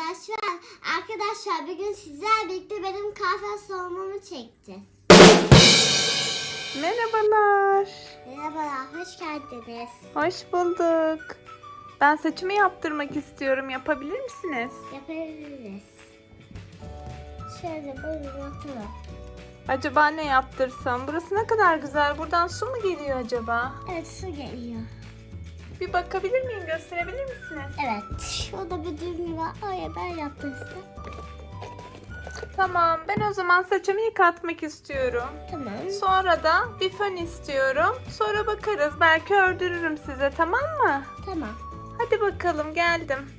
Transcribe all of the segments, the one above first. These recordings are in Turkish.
arkadaşlar. Arkadaşlar bugün sizler birlikte benim kahve soğumamı çekeceğiz. Merhabalar. Merhabalar, hoş geldiniz. Hoş bulduk. Ben saçımı yaptırmak istiyorum. Yapabilir misiniz? Yapabiliriz. Şöyle buyurun oturun. Acaba ne yaptırsam? Burası ne kadar güzel. Buradan su mu geliyor acaba? Evet su geliyor. Bir bakabilir miyim? Gösterebilir misiniz? Evet. Şurada bir düğme var. Oraya ben yaptım size. Tamam. Ben o zaman saçımı yıkatmak istiyorum. Tamam. Sonra da bir fön istiyorum. Sonra bakarız. Belki ördürürüm size. Tamam mı? Tamam. Hadi bakalım. Geldim.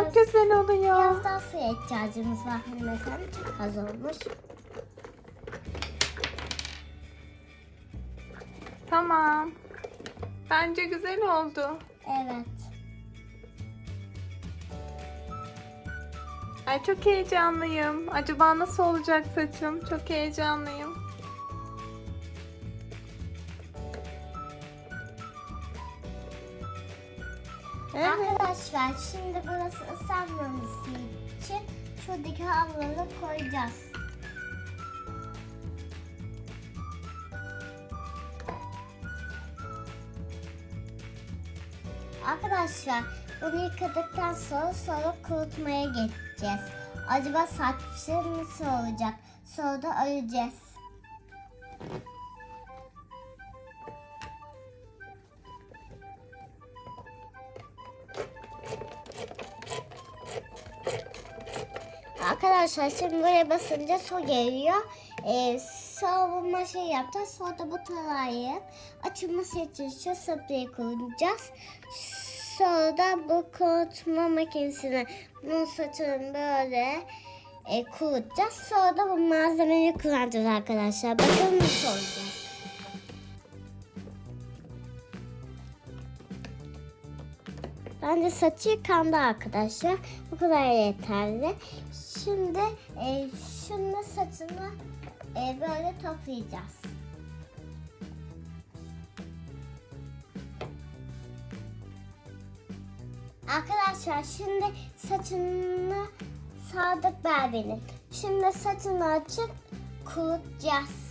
Çok Biraz- güzel oluyor. Biraz daha suya ihtiyacımız var hanımefendi. Çok az olmuş. Tamam. Bence güzel oldu. Evet. Ay çok heyecanlıyım. Acaba nasıl olacak saçım? Çok heyecanlıyım. Arkadaşlar şimdi burası ıslanmaması için şuradaki havluları koyacağız. Arkadaşlar bunu yıkadıktan sonra sonra kurutmaya geçeceğiz. Acaba saçım nasıl olacak? Sonra da arayacağız. Arkadaşlar şimdi buraya basınca su geliyor. Ee, savunma şey yapacağız. Sonra da bu tarayı açılması için şu sprayı kullanacağız. Sonra da bu kurutma makinesine bunun saçını böyle e, kurutacağız. Sonra da bu malzemeyi kullanacağız arkadaşlar. Bakalım nasıl olacak. Bence saçı yıkandı arkadaşlar. Bu kadar yeterli. Şimdi e, şunu saçını e, böyle toplayacağız. Arkadaşlar şimdi saçını Sadık Berber'in. Şimdi saçını açıp kurutacağız.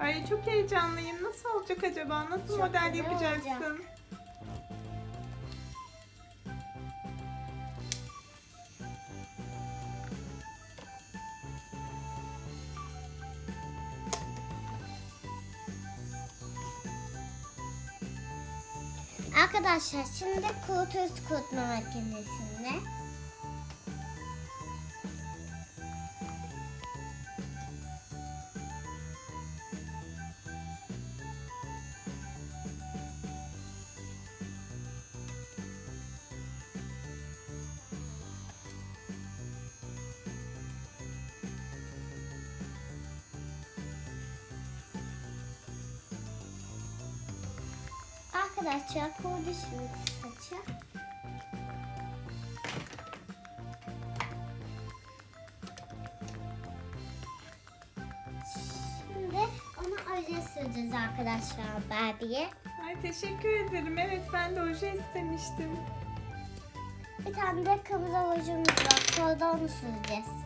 Ay çok heyecanlıyım. Nasıl olacak acaba? Nasıl Çok model yapacaksın? olacak. Arkadaşlar şimdi kurutuyoruz kurutma makinesinde. Arkadaşlar kurdu şimdi saçı. Şimdi onu oje süreceğiz arkadaşlar Barbie'ye. Ay teşekkür ederim. Evet ben de oje istemiştim. Bir tane de kırmızı ojemiz var. Sonra onu süreceğiz.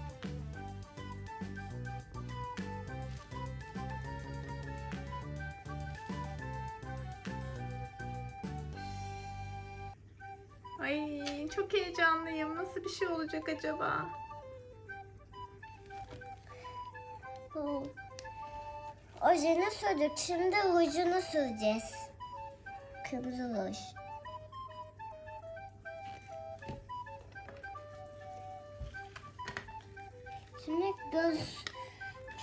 Ay çok heyecanlıyım. Nasıl bir şey olacak acaba? Bu Ojeni sürdük. Şimdi rujunu süreceğiz. Kırmızı ruj. Şimdi göz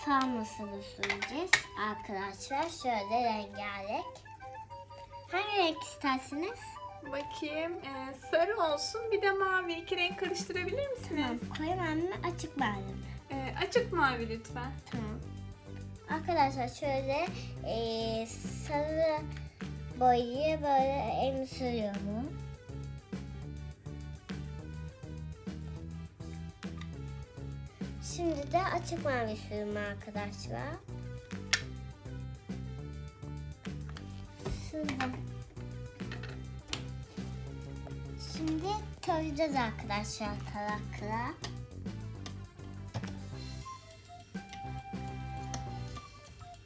Sarmasını süreceğiz arkadaşlar. Şöyle rengarenk. Hangi renk istersiniz? Bakayım. ee, sarı olsun bir de mavi. İki renk karıştırabilir misiniz? Tamam. Koyu mavi mi açık mavi mi? Ee, açık mavi lütfen. Tamam. Arkadaşlar şöyle eee, sarı boyayı böyle elimi sürüyorum. Şimdi de açık mavi sürüyorum arkadaşlar. Sürdüm. Tarayacağız arkadaşlar tarakla.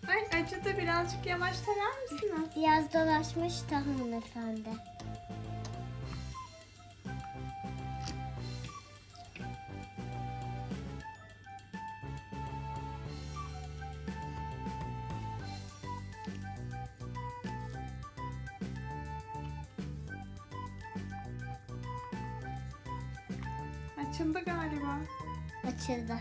Ay acıdı birazcık yavaş tarar mısınız? Biraz dolaşmış da hanımefendi. Açıldı galiba. Açıldı.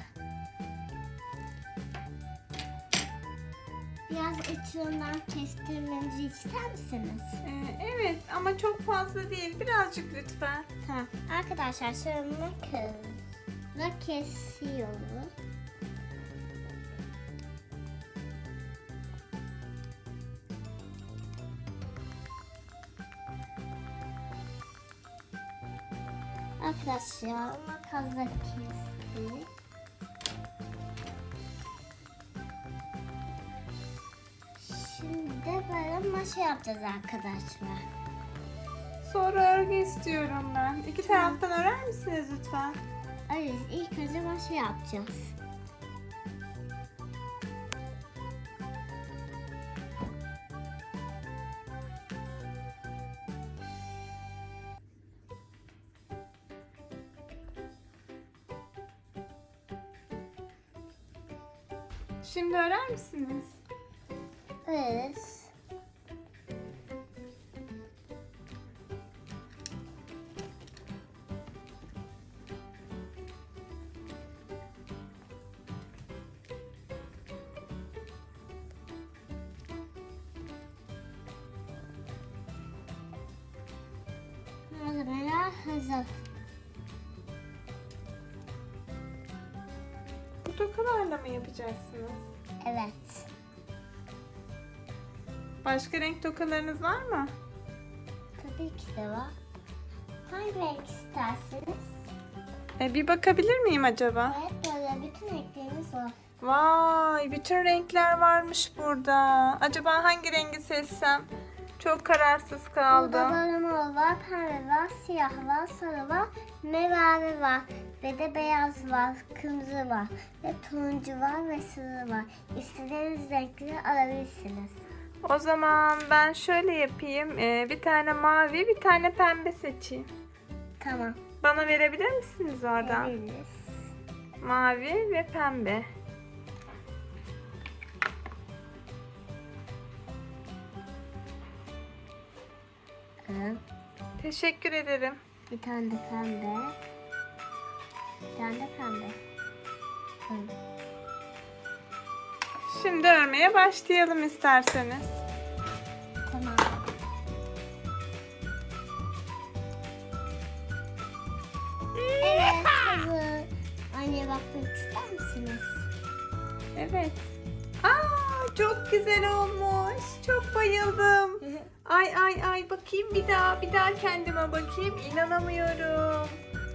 Biraz içinden kestirmemizi ister misiniz? Ee, evet ama çok fazla değil. Birazcık lütfen. Tamam. Arkadaşlar şöyle kızla kesiyoruz. Arkadaşlar makasla kestik. Şimdi böyle maşa yapacağız arkadaşlar. Sonra örgü istiyorum ben. İki taraftan örer misiniz lütfen? Evet, ilk önce maşa yapacağız. Şimdi örer misiniz? Evet. Malzemeler hazır. Mı yapacaksınız? Evet. Başka renk tokalarınız var mı? Tabii ki de var. Hangi renk isterseniz? E, bir bakabilir miyim acaba? Evet böyle bütün renklerimiz var. Vay, bütün renkler varmış burada. Acaba hangi rengi seçsem? Çok kararsız Burada kaldım. böyle mor var, pembe var, siyah var, sarı var, mavi var ve de beyaz var, kırmızı var ve turuncu var ve sarı var. İstediğiniz renkleri alabilirsiniz. O zaman ben şöyle yapayım. E, bir tane mavi, bir tane pembe seçeyim. Tamam. Bana verebilir misiniz oradan? Veririz. Mavi ve pembe. Evet. Teşekkür ederim. Bir tane de pembe. Bir tane de pembe. Hı. Şimdi örmeye başlayalım isterseniz. Tamam. Evet hazır. Anne bakmak ister misiniz? Evet. Aa, çok güzel olmuş. Çok bayıldım. Ay ay ay bakayım bir daha bir daha kendime bakayım. İnanamıyorum.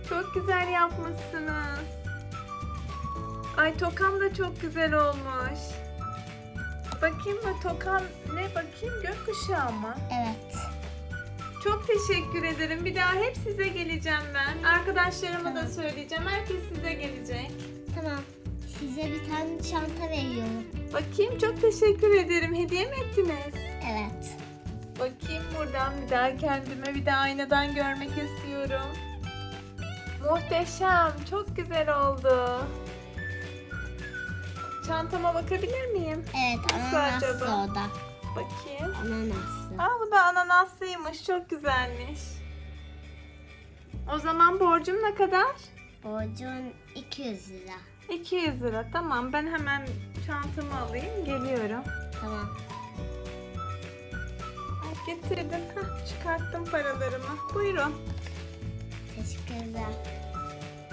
Çok güzel yapmışsınız. Ay tokam da çok güzel olmuş. Bakayım mı tokam ne bakayım gökkuşağı mı? evet. Çok teşekkür ederim. Bir daha hep size geleceğim ben. Arkadaşlarıma da Tamam. söyleyeceğim. Herkes size gelecek. Tamam. Size bir tane çanta veriyorum. Bakayım çok teşekkür ederim. Hediye mi ettiniz? Evet. Bakayım buradan bir daha kendime bir daha aynadan görmek istiyorum. Muhteşem. Çok güzel oldu. Çantama bakabilir miyim? Evet Nasıl ananaslı acaba? o da. Bakayım. Ananaslı. Aa bu da ananaslıymış. Çok güzelmiş. O zaman borcum ne kadar? Borcun 200 lira. 200 lira. Tamam ben hemen çantamı alayım geliyorum. Tamam. Getirdim. Hah, çıkarttım paralarımı. Buyurun. Teşekkürler.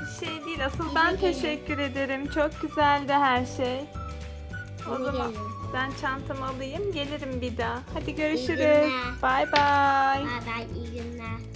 Bir şey değil. Asıl ben gelin. teşekkür ederim. Çok güzeldi her şey. O İyi zaman ben çantamı alayım. Gelirim bir daha. Hadi görüşürüz. Bay bay. Bay bay iyi günler.